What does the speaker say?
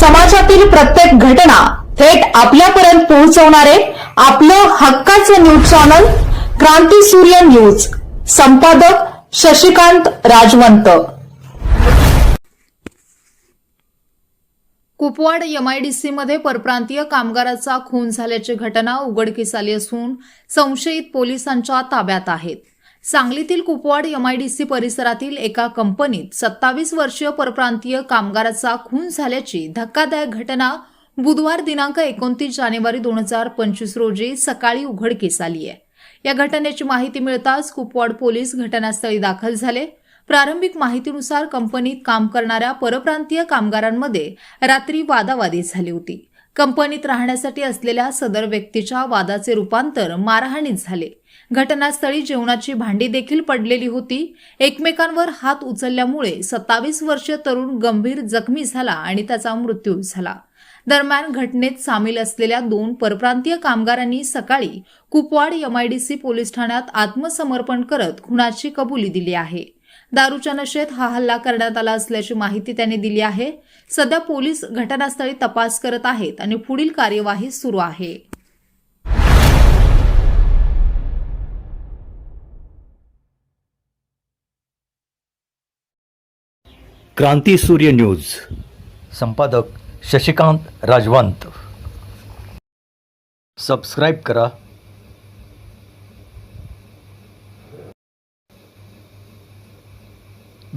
समाजातील प्रत्येक घटना थेट आपल्यापर्यंत पोहोचवणारे आपलं हक्काचं न्यूज चॅनल क्रांती सूर्य न्यूज. संपादक शशिकांत राजवंत. कुपवाड एमआयडीसीमध्ये परप्रांतीय कामगाराचा खून झाल्याची घटना उघडकीस आली असून संशयित पोलिसांच्या ताब्यात आहेत. सांगलीतील कुपवाड एमआयडीसी परिसरातील एका कंपनीत सत्तावीस वर्षीय परप्रांतीय कामगाराचा खून झाल्याची धक्कादायक घटना बुधवार दिनांक एकोणतीस जानेवारी दोन हजार पंचवीस रोजी सकाळी उघडकीस आली आहे. या घटनेची माहिती मिळताच कुपवाड पोलीस घटनास्थळी दाखल झाले. प्रारंभिक माहितीनुसार कंपनीत काम करणाऱ्या परप्रांतीय कामगारांमध्ये रात्री वादावादी झाली होती. कंपनीत राहण्यासाठी असलेल्या सदर व्यक्तीच्या वादाचे रूपांतर मारहाणीत झाले. घटनास्थळी जेवणाची भांडी देखील पडलेली होती. एकमेकांवर हात उचलल्यामुळे सत्तावीस वर्षीय तरुण गंभीर जखमी झाला आणि त्याचा मृत्यू झाला. दरम्यान घटनेत सामील असलेल्या दोन परप्रांतीय कामगारांनी सकाळी कुपवाड एमआयडीसी पोलीस ठाण्यात आत्मसमर्पण करत खुनाची कबुली दिली आहे. दारूच्या नशेत हा हल्ला करण्यात आला असल्याची माहिती त्यांनी दिली आहे. सध्या पोलीस घटनास्थळी तपास करत आहेत आणि पुढील कार्यवाही सुरू आहे. क्रांती सूर्य न्यूज. संपादक शशिकांत राजवंत. सबस्क्राईब करा.